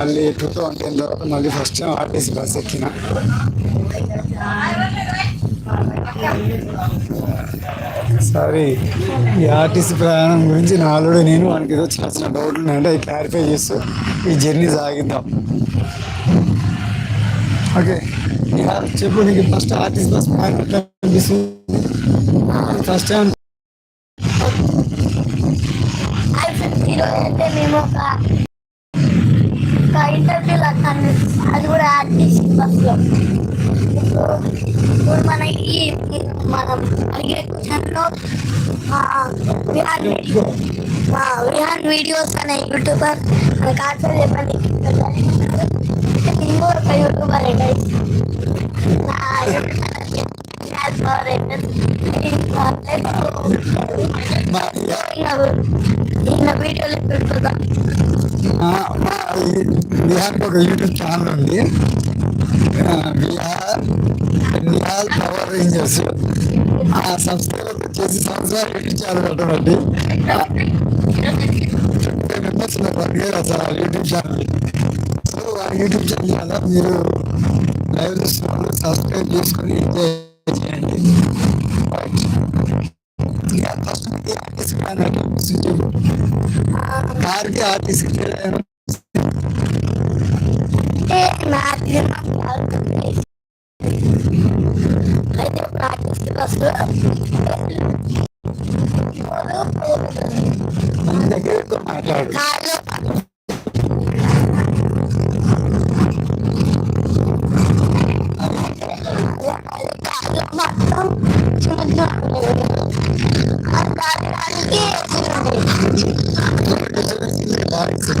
మళ్ళీ two thousand ten తర్వాత మళ్ళీ ఫస్ట్ టైం ఆర్టీసీ బస్ ఎక్కిన. సారీ ఈ ఆర్టీసీ ప్రయాణం గురించి నా నేను వానికి ఏదో చిన్న చిన్న డౌట్లు ఉన్నాయంటే అవి క్లారిఫై చేస్తూ ఈ జర్నీ సాగిద్దాం. ఓకే చెప్పు నీకు ఫస్ట్ ఆర్టీసీ బస్ ప్రయాణం అనిపిస్తుంది? ఫస్ట్ టైం మేము ఒక ఇంటర్వ్యూలో అన్నాను అది కూడా ఆర్టీసీ బస్సులో ఇప్పుడు ఇప్పుడు మన ఈ మనం అడిగే క్వశ్చన్లో విహాన్ విహాన్ వీడియోస్ అనే యూట్యూబర్ మనకు ఆన్సర్ చెప్పండి నేను కూడా ఒక యూట్యూబర్ గైస్ ఇంకా వీడియోలో వీడియోలు పెట్టుకుందాం బిహార్కి ఒక యూట్యూబ్ ఛానల్ ఉంది. ఆ, బిహార్ పవర్ రేంజర్స్. ఆ సబ్స్క్రైబర్ వచ్చేసి సంవత్సరాలు యూట్యూబ్ ఛానల్ పెట్టబట్టి మెంబర్స్ ఉన్నారు అసలు యూట్యూబ్ ఛానల్. సో ఆ యూట్యూబ్ ఛానల్ కదా మీరు లైవ్ చూస్తున్న సబ్స్క్రైబ్ చేసుకొని ఎంజాయ్ చేయండి. ఫస్ట్ అయితే ప్రాక్టీస్ బస్సులో మన దగ్గరతో మాట్లాడు కార్లో కార్లో మొత్తం సముద్రం Thank.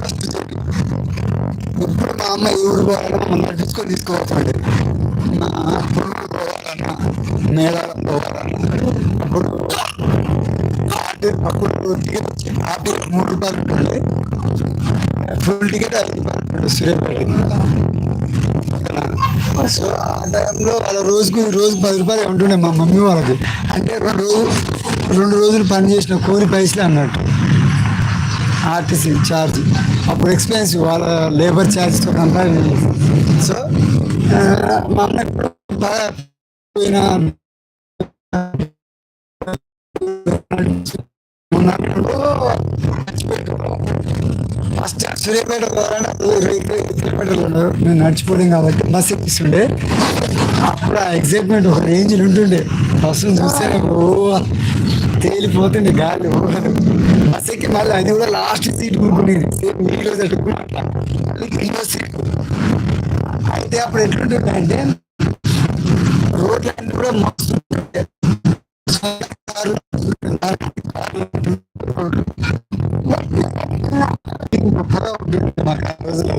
ఫస్ట్ ఇప్పుడు మా అమ్మ ఈ ఊరు పోవాలన్నా మమ్మల్ని నడుచుకొని తీసుకోవచ్చండి మా పుల్లూరు పోవాలన్నా మేడారం పోవాలన్నా అప్పుడు అప్పుడు టికెట్ వచ్చి అప్పుడు మూడు రూపాయలు ఉంటుంది ఫుల్ టికెట్ ఐదు రూపాయలు ఉంటుంది సూర్యాపేటకి సో ఆ టైంలో వాళ్ళ రోజుకు రోజు పది రూపాయలు ఉంటుండే మా మమ్మీ వాళ్ళకి అంటే రెండు రెండు రోజులు పని చేసిన కోరి పైసలు అన్నట్టు. ఆర్టీసీ ఛార్జ్ అప్పుడు ఎక్స్పెన్సివ్ వాళ్ళ లేబర్ ఛార్జ్తో కంపేర్ సో మా అన్న బాగా ఫస్ట్ సూర్యాపేట పోవాలంటే ఇరవై కిలోమీటర్లు ఉండదు నేను నడిచిపోలేం కాబట్టి బస్ ఎక్కిస్తుండే. అప్పుడు ఆ ఎగ్జైట్మెంట్ ఒక రేంజ్ ఉంటుండే. బస్సును చూస్తే నాకు ఓ తేలిపోతుంది గాలి. ఊహలు బస్ ఎక్కి మళ్ళీ అది కూడా లాస్ట్ సీట్ కూర్చునేది సేమ్ వీడియో తట్టుకున్నట్ల ఇంకో సీట్ అయితే అప్పుడు ఎట్లుంటుండే అంటే రోడ్లు అన్ని కూడా మస్తు మాకు ఆ రోజులలో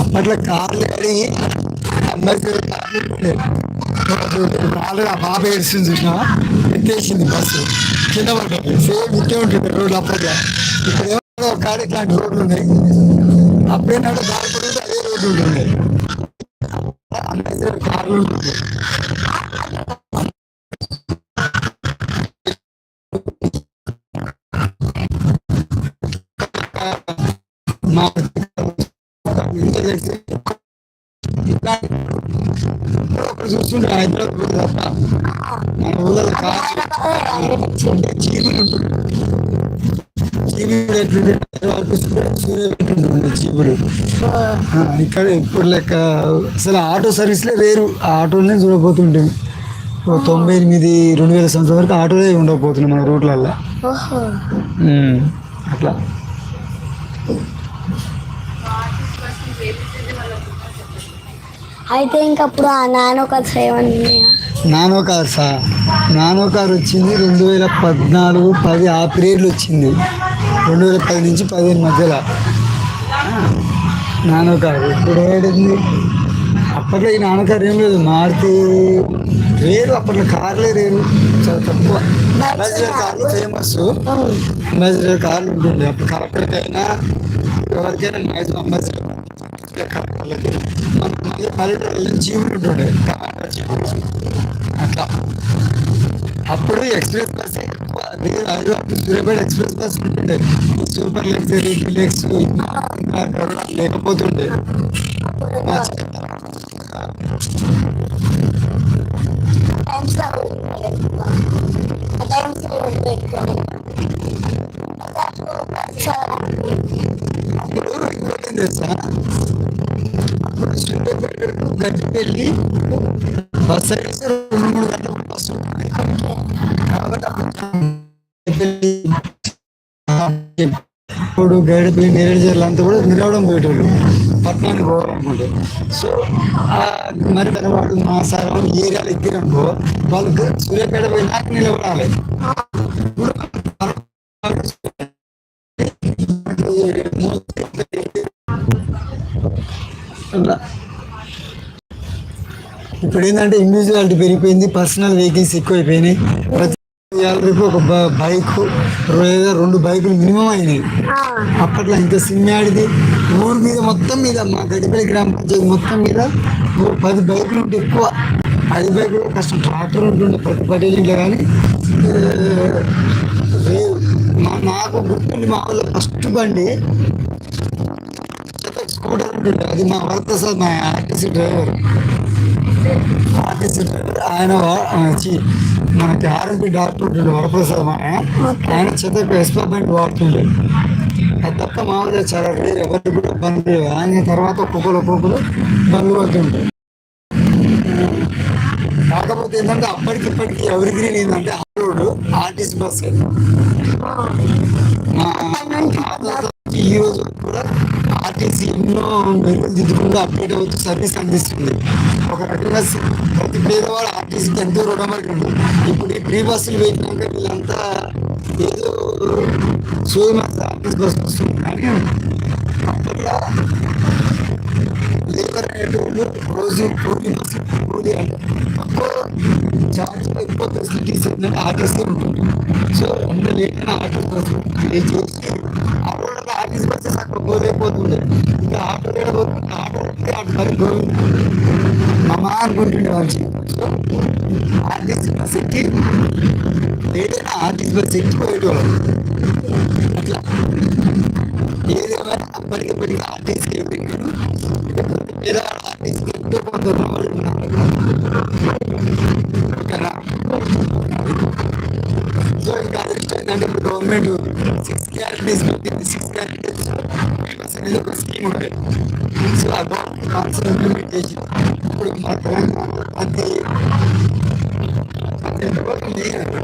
అప్పట్లో కార్లు అడిగి ఆల్రెడీ ఆ బాబు ఏడుస్తుంది చూసినా ఎత్తేసింది బస్సు కింద పడ్డది సేమ్ ఇట్టే ఉంటుంది రోడ్లు అప్పట్లో ఇప్పుడు ఏమో కాడ ఇట్లాంటి రోడ్లు ఉన్నాయి అప్పుడేనాడు బాధపడుతుంటే అదే రోడ్డు ఉంటుండే కార్లు తప్ప ఎట్లుంటే ఇక్కడ ఇప్పుడు లెక్క అసలు ఆటో సర్వీస్లే వేరు ఆ ఆటోలనే చూడబోతుంటాం తొంభై ఎనిమిది రెండు వేల సంవత్సరం వరకు ఆటోలే ఉండకపోతున్నాం మన రూట్లల్లో అట్లా అయితే ఇంకప్పుడు ఆ నాన్న ఒక ఏమన్నా Nano car sir Nano car వచ్చింది రెండు వేల పద్నాలుగు పది ఆ పీరియడ్లో వచ్చింది. రెండు వేల పది నుంచి పదిహేను మధ్యలో. నానో కారు ఇప్పుడు ఏడింది అప్పట్లో ఈ నానో ఏం లేదు. మారుతి రేరు అప్పట్లో కార్లే రేరు. చాలా తక్కువ. అంబాసిడర్ కార్లు ఫేమస్ అంబాసిడర్ కార్లు ఉంటుంది. అప్పుడు కరెక్ట్ అయినా ఎవరికైనా మ్యాక్సిమం అంబాసిడర్ వాళ్ళకి మన మళ్ళీ జీవులు ఉంటుండే. జీవులు అప్పుడు ఎక్స్ప్రెస్ బస్ ఎక్కువ లేదు హైదరాబాద్ సూర్యాపేట ఎక్స్ప్రెస్ బస్ ఉంటుండే ఈ సూపర్ లగ్జరీ డిలెక్స్ లేకపోతుండే అప్పుడు ఇంకోటి ఏం తెలుసా అప్పుడు సూర్యాపేట గడ్డి వెళ్ళి బస్ సర్వీస్ రెండు మూడు గంటల బస్సు కాబట్టి ఇప్పుడు గైడపల్లి నేరేడుజర్లు అంతా కూడా నిలవడం పోయేటోళ్ళు. పట్టణానికి పోవాలనుకుంటే. సో మరి తర్వాత మా సారం ఏరియాలు ఎక్కిరనుకో వాళ్ళు గ- సూర్యాపేట పోయినాక నిలబడాలి. అట్లా. ఇప్పుడు ఏంటంటే ఇండివిజువాలిటీ పెరిగిపోయింది పర్సనల్ వెహికల్స్ ఎక్కువైపోయినాయి. రేపు ఒక బైక్ లేదా రెండు బైకులు మినిమం అయినాయి. అప్పట్లో ఇంకా సిమ్మాడిది ఊరు మీద మొత్తం మీద మా గడిపల్లి గ్రామ పంచాయతీ మొత్తం మీద పది బైకులు ఉంటే ఎక్కువ. పది బైకులు కష్టం. ట్రాక్టర్ ఉంటుండే ప్రతి పటేల్ ఇంట్లో కానీ నాకు గుర్తుండి మా వాళ్ళు ఫస్ట్ బండి స్కూటర్ ఉంటుండే. అది మా వరప్రసాద్ మా ఆర్టీసీ డ్రైవర్. ఆర్టీసీ ఆయన మనకి ఆర్ఎంపీ డాక్టర్ ఉంటుండే వరప్రసాద్ ఆయన ఆయన చెత్త ఎస్పా బండి వాడుతుండే. అది తప్ప మామూలుగా చాలా రేరు ఎవరికి కూడా బంద్ ఆయన తర్వాత ఒక్కొక్కరు ఒక్కొక్కరు బండ్లు పడుతుంటాయి కాకపోతే ఏంటంటే అప్పటికి ఇప్పటికి ఎవరి గ్రీన్ ఏంటంటే ఆ రోడ్డు ఆర్టీసీ బస్ ఈ రోజు కూడా ఆర్టీసీ ఎన్నో మెరుగుదిద్దుకుండా అప్డేట్ అవుతూ సర్వీస్ అందిస్తుంది. ఒక రకంగా ప్రతి పేదవాడు ఆర్టీసీకి ఎంతో రుణపడి ఇప్పుడు ఈ ఫ్రీ బస్సులు పెట్టినాక వీళ్ళంతా ఏదో సోదమ ఆర్టీసీ బస్సు వస్తుంది కానీ లేబర్ రోజు బస్సు అంటే తక్కువ ఛార్జ్ ఎక్కువ ఫెసిలిటీస్ ఏంటంటే ఆర్టీసీ ఉంటుంది సో ఎంత లేట్ అయినా ఆర్టీసీ బస్సు ఏ చేసి ఆ రోడ్లో ఆర్టీసీ బస్సెస్ అక్కడ పోలేకపోతుండే ఇంకా ఆటో కూడా పోతుండే ఆటో ఉంటే అటు మరి గోవింద్ మమా అనుకుంటుండే వాళ్ళు సో ఆర్టీసీ బస్ ఎక్కి లేదైనా ఆర్టీసీ బస్ ఎక్కిపోయేటోళ్ళం అట్లా. ఏదేమైనా అప్పటికప్పటికి RTC ఎక్కిపోయాను లేదా ఆర్టీసీకి ఎంతో కొంత రుణపడి ఉన్నాను ఓకేనా సో ఇంకా అదృష్టం ఏంటంటే ఇప్పుడు గవర్నమెంట్ సిక్స్ క్యారెక్టర్స్ పెట్టింది సిక్స్ క్యారెక్టర్స్ అనేది ఒక స్కీమ్ ఉంటుంది సో ఆ గవర్నమెంట్ కాన్సెప్ట్ ఇంప్లిమెంట్ చేసింది ఇప్పుడు మా తెలంగాణ అది అది ఎంతవరకు లేదు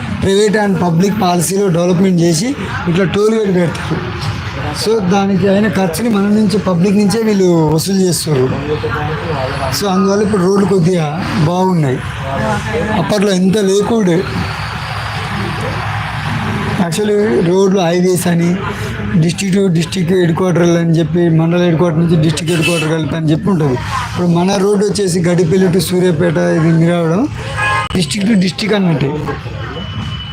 ప్రైవేట్ అండ్ పబ్లిక్ పాలసీలో డెవలప్మెంట్ చేసి ఇట్లా టోల్ గేట్ పెడతారు సో దానికి అయిన ఖర్చుని మన నుంచి పబ్లిక్ నుంచే వీళ్ళు వసూలు చేస్తారు. సో అందువల్ల ఇప్పుడు రోడ్లు కొద్దిగా బాగున్నాయి. అప్పట్లో ఎంత లేకుండే. యాక్చువల్లీ రోడ్లు హైవేస్ అని డిస్టిక్ డిస్టిక్ హెడ్ క్వార్టర్లు అని చెప్పి మండల హెడ్ క్వార్టర్ నుంచి డిస్టిక్ హెడ్ క్వార్టర్ కలిపి అని చెప్పి ఉంటుంది. ఇప్పుడు మన రోడ్డు వచ్చేసి గడిపల్లి టు సూర్యాపేట ఇది రావడం డిస్టిక్ టు డిస్టిక్ అన్నట్టు.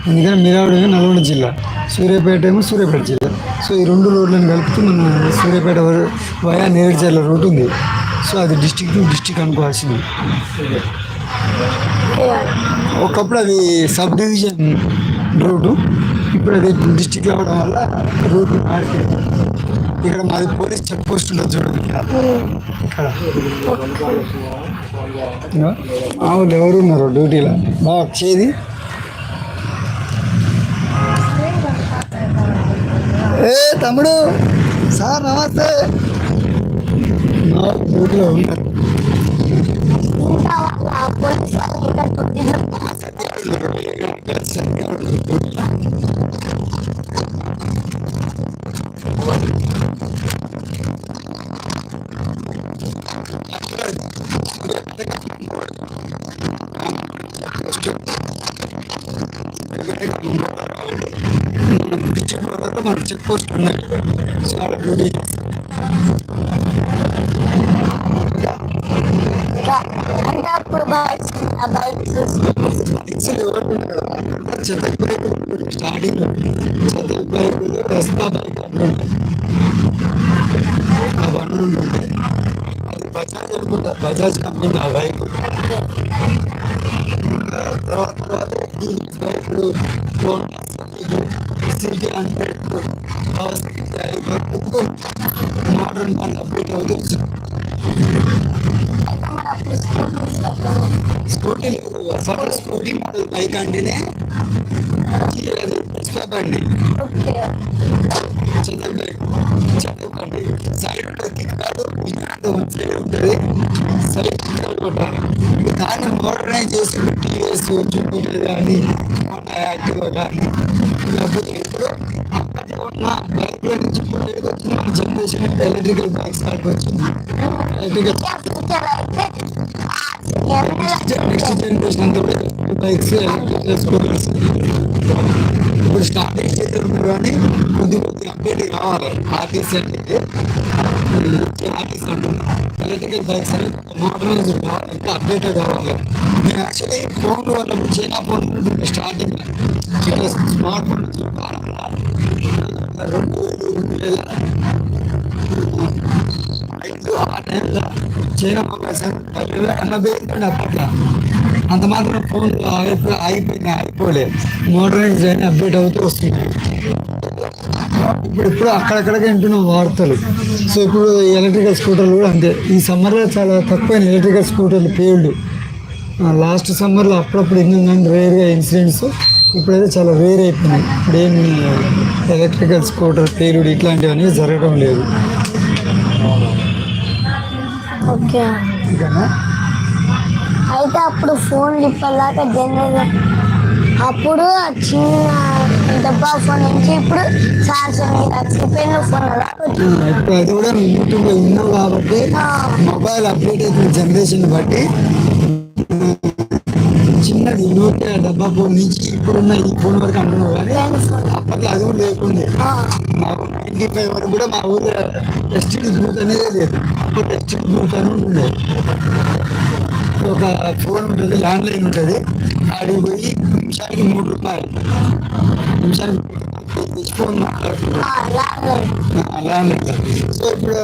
అందుకని మిరావడం నల్గొండ జిల్లా సూర్యాపేట ఏమో సూర్యాపేట జిల్లా. సో ఈ రెండు రోడ్లను కలిపితే మన సూర్యాపేట వయా నేరేడుచర్ల రోడ్ ఉంది. సో అది డిస్టిక్ టు డిస్టిక్ అనుకోవాల్సింది. ఒకప్పుడు అది సబ్ డివిజన్ రోడ్డు ఇప్పుడు అది డిస్టిక్ అవ్వడం వల్ల రోడ్డు మారిపోయింది. ఇక్కడ మాది పోలీస్ చెక్ పోస్ట్ ఉండదు చూడండి ఇక్కడ. ఇక్కడ. వాళ్ళు ఎవరు ఉన్నారు డ్యూటీలో? బాగా వచ్చేది ఏ తమ్ముడు. సార్ నమస్తే. మా వాళ్ళు డ్యూటీలో ఉన్నారు ఇంకా వాళ్ళ పోలీసు వాళ్ళు ఇంకా డ్యూటీలో మన చెక్ పోస్ట్ ఉన్నాయి చాలా డ్యూటీ ఇంకా అంటే అప్పుడు బైక్స్ ఆ బైక్స్ చెత్త బైక్ స్టార్టింగ్ చెత్త బైక్ రస్తా బైక్ ఆ బండ్లు ఉంటుండే అది బజాజ్ అనుకుంటా బజాజ్ కంపెనీ ఆ బైక్ తర్వాత తర్వాత ఈ బైక్లు Honda city hundred modern bund update అవుతుంది స్కూటీ అసలు స్కూటీ మోడల్ బైక్ అంటేనే అది పుష్ప బండి ఓకే చదువు బైక్ చదువు బండి సైడ్ ఉంటుంది కాదు వినాడు సైడ్ ఉంటుంది సైడ్ కొట్టాలి దాన్ని మోడర్నైజ్ చేసి టీవీఎస్ జూపిటర్ కానీ యాక్టివ్ కానీ లేకపోతే ఇప్పుడు అప్పట్లో ఉన్న బైక్ల నుంచి ఇప్పుడు వచ్చిన మన జనరేషన్ ఎలక్ట్రికల్ బైక్స్ కాడికి వచ్చింది ఎలక్ట్రికల్ ఫ్యూచర్ అయితే నెక్స్ట్ జనరేషన్ అంతా కూడా బైక్స్ ఎలక్ట్రికల్ స్కూటర్స్ ఇప్పుడు స్టార్టింగ్ స్టేజ్ ఉన్నారు కానీ కొద్ది కొద్ది అప్డేట్ కావాలి ఆర్టీసీ అంటే ఆర్టీసీ అంటుంది ఎలక్ట్రికల్ బైక్స్ అని మోడర్నైజ్ కావాలి ఇంకా అప్డేటెడ్ కావాలి నేను యాక్చువల్లీ ఫోన్ వల్ల చైనా ఫోన్ ఉంటుంది స్టార్టింగ్ ఇట్లా స్మార్ట్ ఫోన్ రెండు వేలు రెండు వేల ఐదు ఆ టైంలో చైనా మొబైల్స్ ఎనభై ఉండే అప్పట్లో అంత మాత్రం ఫోన్ అయిపోయి అయిపోయినాయి అయిపోలే మోడర్నైజ్ అయిన అప్డేట్ అవుతూ వస్తుంది ఇప్పుడు ఇప్పుడు అక్కడక్కడికి వింటున్నాం వార్తలు. సో ఇప్పుడు ఎలక్ట్రికల్ స్కూటర్లు కూడా అంతే. ఈ సమ్మర్లో చాలా తక్కువైన ఎలక్ట్రికల్ స్కూటర్లు పేల్డ్. లాస్ట్ సమ్మర్లో అప్పుడప్పుడు ఎన్ని రేర్గా ఇన్సిడెంట్స్. ఇప్పుడైతే చాలా రేర్ అయిపోయినాయి. ఇప్పుడు ఏమి ఎలక్ట్రికల్ స్కూటర్ పేలుడు ఇట్లాంటివన్నీ జరగడం లేదు. ఓకే. అయితే అప్పుడు ఫోన్లు ఇప్పటిదాకా జనరేషన్ అప్పుడు చిన్న డబ్బా ఫోన్ నుంచి ఇప్పుడు సామ్సంగ్ గెలాక్సీ పెన్ ఫోన్ అది కూడా నువ్వు యూట్యూబ్లో విన్నావు కాబట్టి మొబైల్ అప్డేట్ అవుతున్న జనరేషన్ బట్టి చిన్నది నోకియా డబ్బా ఫోన్ నుంచి ఇప్పుడున్న ఈ ఫోన్ వరకు అంటున్నావు కానీ అప్పట్లో అది కూడా లేకుండే. మా నైన్టీ ఫైవ్ వరకు కూడా మా ఊళ్ళో ఎస్టీడీ బూత్ అనేది లేదు. అప్పుడు ఎస్టీడీ బూత్ అని ఉంటుండే ఒక ఫోన్ ఉంటుంది ల్యాండ్లైన్ ఉంటుంది. ఆడికి పోయి నిమిషానికి మూడు రూపాయలు. నిమిషానికి ఫోన్ మాట్లాడుతున్నాడు ల్యాండ్లైన్ సో ఇప్పుడు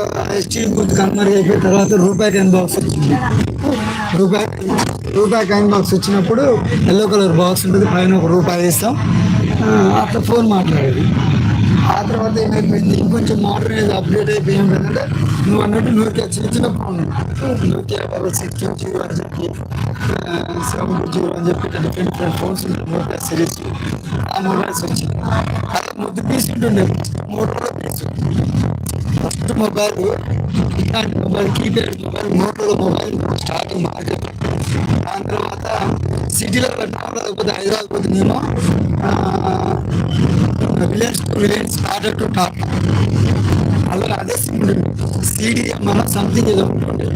స్టీల్ బూత్ కన్వర్ట్ అయిపోయిన తర్వాత రూపాయి కాయిన్ బాక్స్ వచ్చింది. రూపాయి రూపాయి కాయిన్ బాక్స్ వచ్చినప్పుడు ఎల్లో కలర్ బాక్స్ ఉంటుంది పైన ఒక రూపాయి వేస్తాం. అట్లా ఫోన్ మాట్లాడేది. ఆ తర్వాత ఏమైపోయింది? ఇంకొంచెం మోడర్నైజ్ అప్డేట్ అయిపోయి ఏంటంటే నువ్వు అన్నట్టు నూరికే చిన్న చిన్న phone Nokia double six zero అని చెప్పి సెవెన్ జీరో అని చెప్పి డిఫరెంట్ డిఫరెంట్ ఫోన్స్ ఉంటాయి నోకియా సిరీస్ ఆ మొబైల్స్ వచ్చింది అది ముద్దు తీసుకుంటుండే ఉంటుండే. మోటోలో పీస్ ఫస్ట్ మొబైల్ ఇలాంటి మొబైల్ కీప్యాడ్ మొబైల్ మోటోలో మొబైల్ స్టార్టింగ్ మార్కెట్ దాని తర్వాత సిటీలో పెట్టడం లేకపోతే Hyderabad పోతేనేమో village to village started to top అలా అదే సింపుల్ సిడిఎం అలా సంథింగ్ ఏదో ఉంటుండే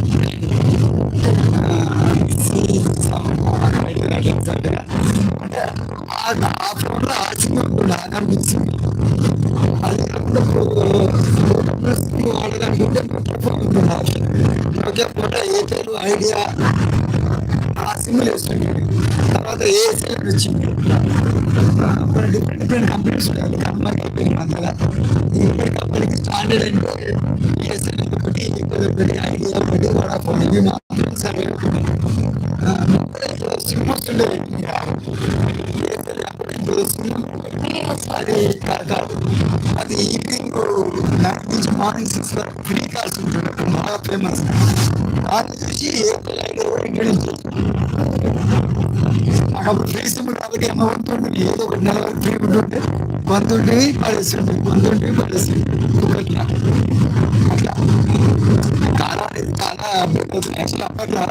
అంటే ఆ ఫోన్లో ఆ సిమ్ కూడా కనిపించింది అది కాకుండా ఇప్పుడు వాడడానికి ఫోన్ ఉంటుంది ఫోటో ఎయిర్టెల్ ఐడియా ఆ సిమ్లు వేస్తుంది తర్వాత ఏ సెల్ వచ్చింది అప్పుడు డిఫరెంట్ డిఫరెంట్ కంపెనీస్ ఉన్నాయి కంపెనీ కంపెనీకి స్టాండర్డ్ అంటే ఏఎస్ఎల్ ఒకటి ఒకటి ఐడియా ఒకటి వడాఫోన్ ఇవి మాత్రం సర్వే సిమ్ వస్తుండే అది కాదు అది ఈవినింగ్ నుంచి మార్నింగ్ సిక్స్ వరకు ఫ్రీ కాల్స్ బాగా ఫేమస్ దాన్ని చూసి ఏప్రిల్ నాకు అప్పుడు ఫ్రీ సిమ్ కాబట్టి ఉంటుంది ఏదో ఒక నెల ఫ్రీ ఉంటుంటే వంద ఉంటేవి పడేస్తుండే వంద ఉంటేవి పడేస్తుండే ఒకట్లా. అట్లా. చాలా అనేది చాలా అప్డేట్ అవుతుంది యాక్చువల్ అప్పట్లో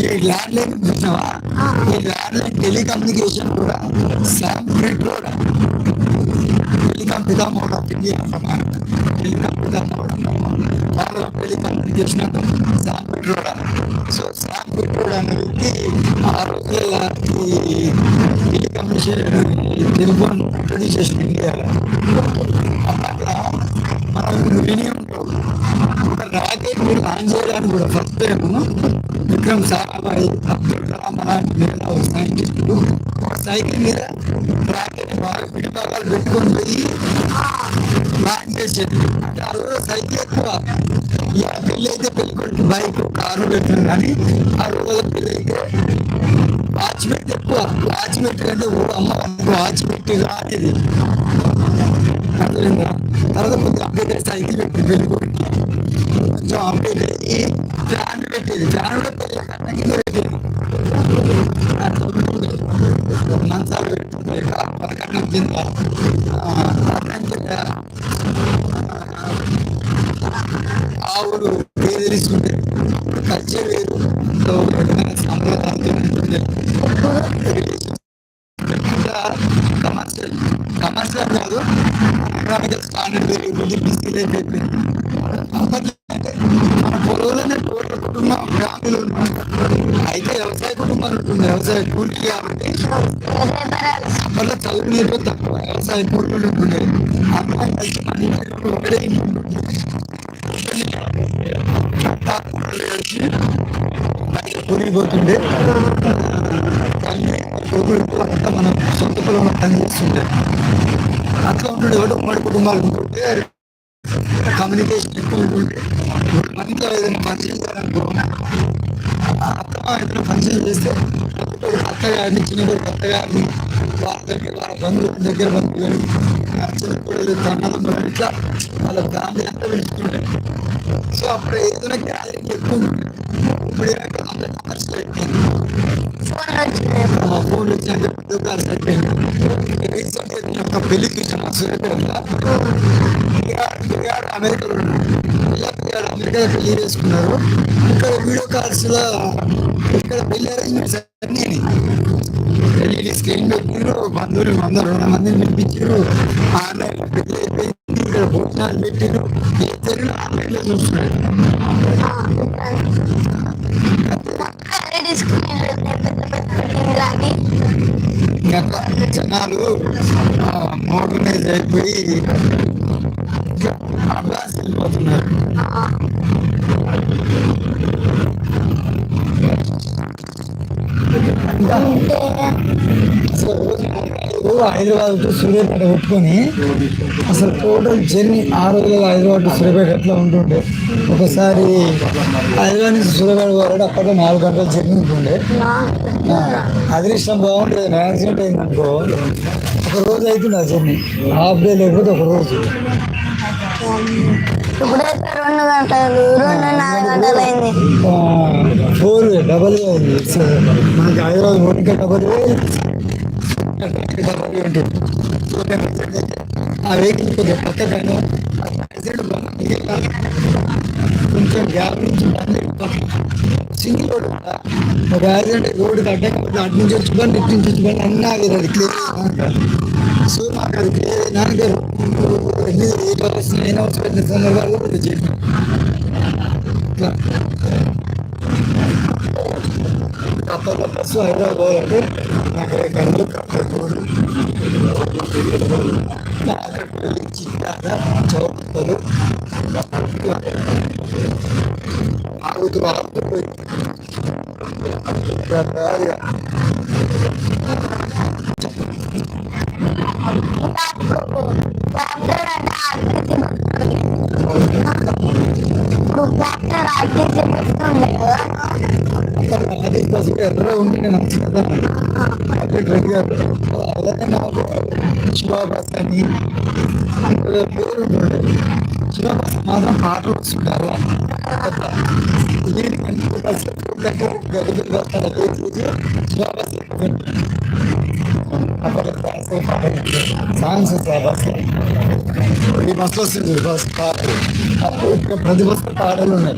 ఈ ల్యాండ్ లైన్ చూసినావా ఈ ల్యాండ్ లైన్ టెలికమ్యూనికేషన్ కూడా శామ్ గ్రిడ్ కూడా. టెలికాం పితామహుడు ఆఫ్ ఇండియా అన్నమాట టెలికాం పితామహుడు వాళ్ళ టెలికమ్యూనికేషన్ శామ్ గ్రిడ్ కూడా. సో శామ్ గ్రిడ్ కూడా అనే వ్యక్తి ఆ రోజుల్లో ఈ టెలికమ్యూనికేషన్ టెలిఫోన్ ప్రొడ్యూస్ చేసిన ఇండియాలో మనం విని ఉంటాం ఒక మీరు లాంచ్ చేయడానికి కూడా ఫస్ట్ టైం విక్రమ్ సారాభాయ్ అబ్దుల్ కలాం అలాంటి ఒక సైంటిస్టులు ఒక సైకిల్ మీద రాకెట్ బాగా విడిభాగాలు పెట్టుకొని పోయి లాంచ్ చేసేది అంటే ఆ రోజు సైకిల్ ఎక్కువ. ఇక పెళ్ళి అయితే పెళ్ళి బైక్ కారు పెట్టిన కానీ ఆ రోజు పెళ్ళి అయితే వాచ్ ఎక్కువ వాచ్ కంటే ఓ అమ్మ వాచ్ పెట్టి తర్వాత కొంచెం అప్డేట్ అయ్యి సైకిల్ పెట్టి పెళ్ళి కొడుకు కొంచెం అప్డేట్ అయ్యి ఫ్యాన్ పెట్టేది ఫ్యాన్ కూడా పెళ్ళి కన్నా కింద పెట్టేది మంచాలు పెట్టుకుంటే పథకం కింద ఆ, కింద, ఆవులు వేదిరిస్తుంటే కల్చర్ వేరు వ్యవసాయ కూలి కాబట్టి అప్పట్లో చదువు నేర్పే తక్కువ వ్యవసాయ కూలీలు ఉంటున్నాయి అందరం కలిసి మన ఒకటే ఇంట్లో పోతుండే అంతా మనం సొంత పొలంలో పని చేస్తుండే అట్లా ఉంటుండే. ఒకటి ఉమ్మడి కుటుంబాలు ఉంటుంటే కమ్యూనికేషన్ ఎక్కువ ఉంటుండే. ఇప్పుడు ఏదైనా పని చేయాలనుకో అత్తమ్మ ఏదైనా ఫంక్షన్ చేస్తే ఒకటి అత్త గారిని చిన్నప్పుడు అత్త గారిని వాళ్ళ దగ్గర వాళ్ళ బంధువుల దగ్గర బంధువులు చిన్న పిల్లలు తన్నదమ్ములు ఇట్లా వాళ్ళ ఫ్యామిలీ అంతా పిలుస్తుండే సో అప్పుడు ఏదైనా గ్యాదరింగ్ ఎక్కువ ఉంటుండే ఫోన్ పెద్ద క్లాస్ అయిపోయింది ఒక పెళ్ళి అమెరికాలో ఉన్నాడు పెళ్ళి చేసుకున్నారు ఇక్కడ వీడియో కాల్స్లో ఇక్కడ పెళ్ళి అరేంజ్మెంట్స్ అన్నీ పెళ్ళి స్క్రీన్ పెట్టినారు బంధువులు వంద రెండు మందిని పిలిపించారు ఆన్లైన్ పెళ్ళి అయిపోయింది ఇక్కడ భోజనాలు పెట్టారు ఇద్దరు జరిగిన చూస్తున్నారు పెద్ద జనాలు మోడర్నైజ్ అయిపోయి అడ్వాన్స్ వెళ్ళిపోతున్నారు అంటే అసలు హైదరాబాద్ టు సూర్యాపేట పెట్టుకొని అసలు టోటల్ జర్నీ ఆ రోజుల్లో హైదరాబాద్ టు సూర్యాపేట ఎట్లా ఉంటుండే? ఒకసారి హైదరాబాద్ నుంచి సూర్యాపేట పోరాడు అప్పట్లో నాలుగు గంటల జర్నీ ఉంటుండే. అదృష్టం బాగుంటుంది యాక్సిడెంట్ అయిందనుకో ఒక రోజు అవుతుంది ఆ జర్నీ. హాఫ్ డే లేకపోతే ఒక రోజు. ఇప్పుడైతే రెండు గంటలు గంటలు అయింది. ఫోర్ డబల్ మనకి హైదరాబాద్ డబల్ డబల్ ఉంటుంది ఆ వెహికల్ కొంచెం పక్కన యాక్సిడెంట్ కొంచెం గ్యాప్ నుంచి సింగిల్ రోడ్ ఉందా? ఒక యాక్సిడెంట్ రోడ్డు కట్టే కాబట్టి అటు నుంచి వచ్చి బండి ఇటు నుంచి వచ్చి బండి అన్నీ ఆగేది అది క్లియర్ సో మాకు అది క్లియర్ అయినాక ఎన్ని ఎయిట్ అవర్స్ నైన్ అవర్స్ పెట్టిన సందర్భాల్లో కొంచెం చెప్పాను ఇట్లా కప్పల బస్సు హైదరాబాద్ పోవాలంటే నాకు గంటలు కప్పలు చిన్న చౌకలు ఆగుతూ ఆగుతూ పోయి ట్రాక్టర్ ఆర్టీసీ బస్సు ఉండే కదా అది బస్సు ఎర్ర ఉండి నేను నచ్చింది అదే రెడీ అలాగే నాకు శివ బస్ అని ఇక్కడ పేరు ఉంటుండే శివ బస్ మాత్రం పాటలు వస్తుంటారు దీనికి ఎంత బస్సు గదిలి బస్ అదే చూసి శివ బస్ ఎక్కుతుంటారు. అప్పుడు సాంగ్స్ వస్తాయి బస్ ఈ బస్సు వస్తుంది బస్ పాటలు అప్పుడు ఇక్కడ ప్రతి బస్సు పాటలు ఉన్నాయి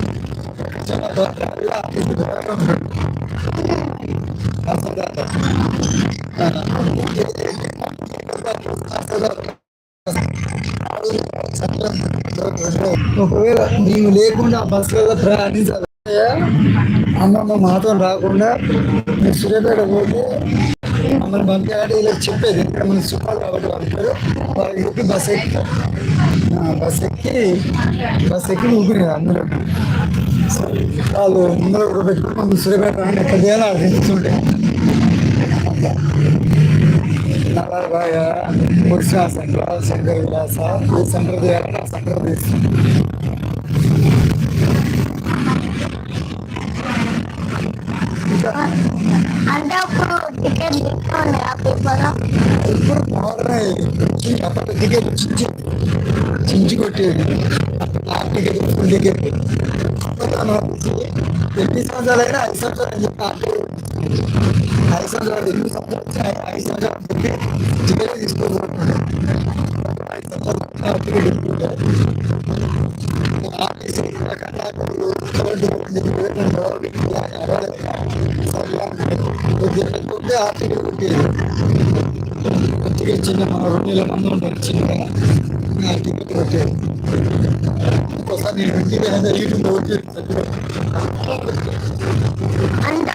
ఒకవేళ నీవు లేకుండా బస్సులలో ప్రయాణించాలి అమ్మమ్మ మాతో రాకుండా మీరు సూర్యాపేట పోతే మమ్మల్ని పంపించాలి ఇలా చెప్పేది. ఇక్కడ మన సుఖాలు కాబట్టి వాళ్ళు వాళ్ళు ఎక్కి బస్ ఎక్కి బస్ ఎక్కి బస్ ఎక్కి ఊపిరి అందరూ. వాళ్ళు ముందర కూడా పెట్టుకుని మనం సూర్యాపేట రాండి ఎక్కడ చేయాలో అక్కడ తెచ్చుంటే నల్లబాయ ముర్షా సెంటర్ శంకర్ విలాస ఏ సెంటర్ చేయాలని ఆ సెంటర్ తీస్తుంది ఇంకా అంటే అప్పుడు టికెట్ ఉండే ఆ పేపర్ ఇప్పుడు బాగా అప్పటి టికెట్ చించి చించి కొట్టేది ఆ టికెట్ ఫుల్ టికెట్ ఎన్ని సంవత్సరాలైనా ఐదు సంవత్సరాలు అని చెప్పి ఆపేది. ఐదు సంవత్సరాలు ఎన్ని సంవత్సరాలు వచ్చాయి? ఐదు సంవత్సరాలు చెప్పి టికెట్ తీసుకోబోతుండే ఐదు సంవత్సరాలు ఆ టికెట్ ఇస్తుండే. ఆపేసి కండక్టర్లు, కరెంటు పోయింది, ఇలా అరవై, సర్లే. కొద్దిగా ఆ టికెట్ కొట్టేది టికెట్ చిన్న మన రెండు వేల మంది ఉంటారు చిన్నగా ఆ టికెట్ కొట్టేది ఒకసారి నేను ఇంటికి వెళ్ళి యూట్యూబ్లో వచ్చి అంటే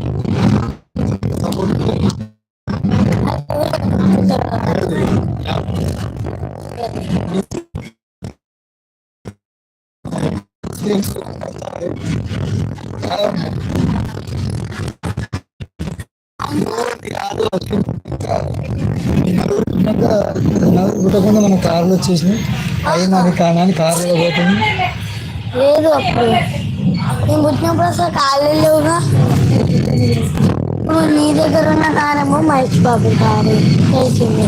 పుట్టకుండా మన కార్లో వచ్చేసి అయినా అది కానీ కార్లో పోతుంది లేదు అప్పుడు. నేను పుట్టినప్పుడు అసలు కాళ్ళు లేవుగా. ఇప్పుడు నీ దగ్గర ఉన్న కారేమో మహేష్ బాబు కారు. తెలిసింది.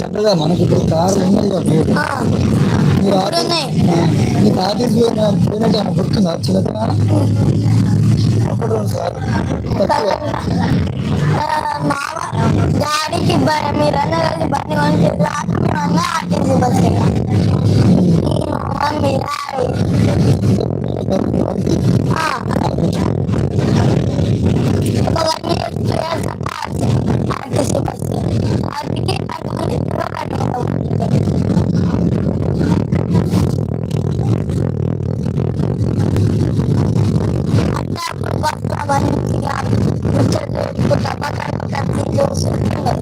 చక్కగా మనకి ఇప్పుడు కార్లు ఉన్నాయి మీరు మీరు ఇప్పుడు ఆఫీస్ పోయినట్టు ఏమైనా గుర్తుందా చిన్నతన ఒకటి రెండు సార్లు తక్కువ. ఆ, మామ డాడీకి బ- మీరన్నా కలిసి బండి కొని అన్న ఆర్టీసీ బస్ ఆర్టీసీ ముచ్చట్లు పెట్టుకుంటా పక్కన పక్కన సీట్లు కూర్చుంటుండే.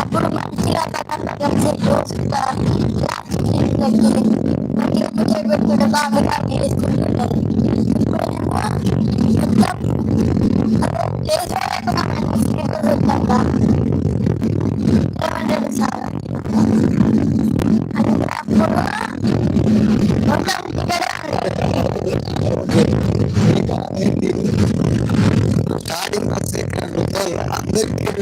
అప్పుడు మంచిగా పక్కన పక్కన సీట్లు కూర్చుంటా లాస్ట్ సీట్లు ఎక్కి మంచిగా ముచ్చట్లు పెట్టుకుంటే బాగా కాఫీ చేసుకుంటుండే ఇప్పుడేమో మొత్తం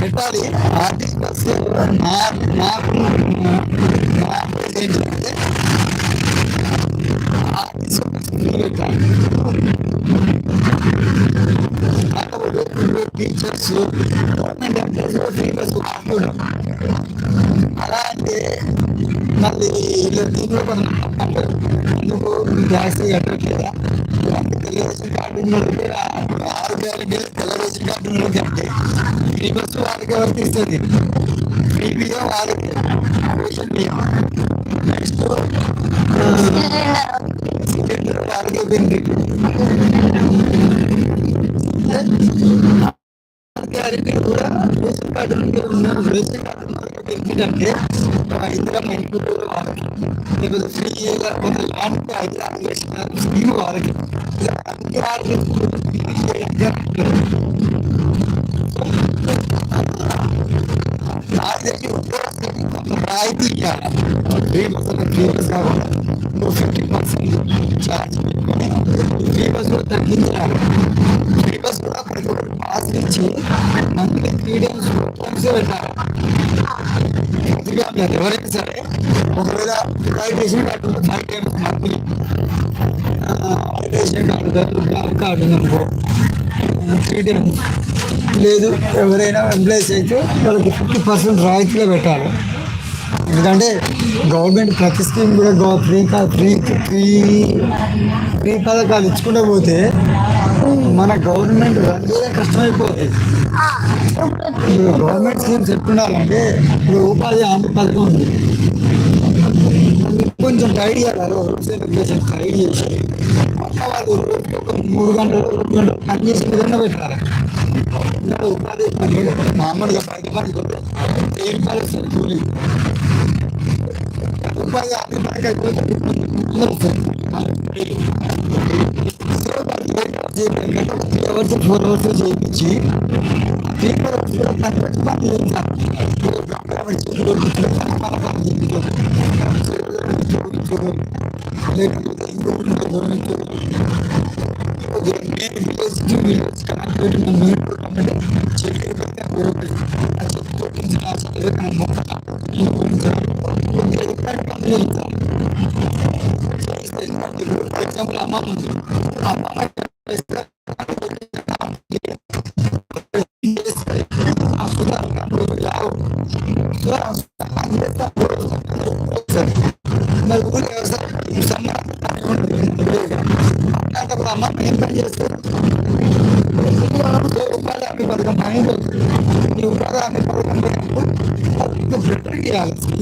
పెట్టాలి ఆర్టిస్ట్ బస్సు నా నాకు నా అడ్వైజ్ ఏంటంటే ఆర్టిస్ట్ బస్సు పెట్టాలి కాకపోతే teachers government employees free bus వాడుకోవడం అలా అంటే మళ్ళీ ఇలా దీంట్లో కొంత అంటారు ఎందుకు ట్యాక్స్ కట్టట్లేదా తెలుగుదేశం కార్డు ఉన్నోళ్ళకి ఆరు గ్యారెంటీ తెలుగుదేశం కార్డు ఉన్నోళ్ళకి అంటే ఫ్రీ బస్సు వాళ్ళకి వర్తిస్తుంది ఫ్రీ బియ్యం వాళ్ళకి రేషన్ బియ్యం నెక్స్ట్ సిలిండర్ వాళ్ళకే బెనిఫిట్ గ్యారెంటీ కూడా రేషన్ కార్డు ఉంటే ఉన్న రేషన్ కార్డు ఉన్న వాళ్ళకి బెనిఫిట్ అంటే ఇందిరా ఇంట్లో వాళ్ళకి లేకపోతే ఫ్రీ లేకపోతే ల్యాండ్ ఐదు లాంటి వేసిన స్కీమ్ వాళ్ళకి ఇలా అన్ని వాళ్ళకి నాకు తెలిసి ఉద్యోగస్తులకి కొంత రాయితీ ఇవ్వాలి త్రీ పర్సెంట్ త్రీ బస్ కాకుండా నువ్వు ఫిఫ్టీ పర్సెంట్ ఛార్జ్ పెట్టుకొని త్రీ బస్ కూడా తగ్గించాలి ఇచ్చి monthly three times four times పెట్టాలి ఎందుకంటే ఎవరైనా సరే ఒకవేళ ఫైవ్ రేషన్ కార్డు ఉంటే five times monthly ration card bank card ఉందనుకో త్రీ టైమ్స్. లేదు ఎవరైనా ఎంప్లాయీస్ అయితే వాళ్ళకి ఫిఫ్టీ పర్సెంట్ రాయితీలో పెట్టాలి. ఎందుకంటే గవర్నమెంట్ ప్రతి స్కీమ్ కూడా ఫ్రీ ఫ్రీ ఫ్రీ ఫ్రీ పథకాలు ఇచ్చుకుంటూ పోతే మన గవర్నమెంట్ రన్ చేయడం కష్టమైపోతుంది. గవర్నమెంట్ స్కీమ్స్ ఎట్లుండాలంటే ఇప్పుడు ఉపాధి హామీ పథకం ఉంది. కొంచెం గైడ్ చేయాలి. హోల్సేల్ రిలేషన్ గైడ్ చేసి మొత్తం వాళ్ళు ఒక మూడు గంటలు రెండు గంటలు పని చేసే విధంగా పెట్టాలి. ఉపాధి పని మామూలుగా బయట పని ఏం ఏ కూలి? ఉపాధి హామీ పథకం వాళ్ళు త్రీ అవర్స్ ఫోర్ అవర్స్ చేయించి త్రీ ఫోర్ అవర్స్ కూడా పని పెట్టి పని చేయించాలి ఇప్పుడు Yeah.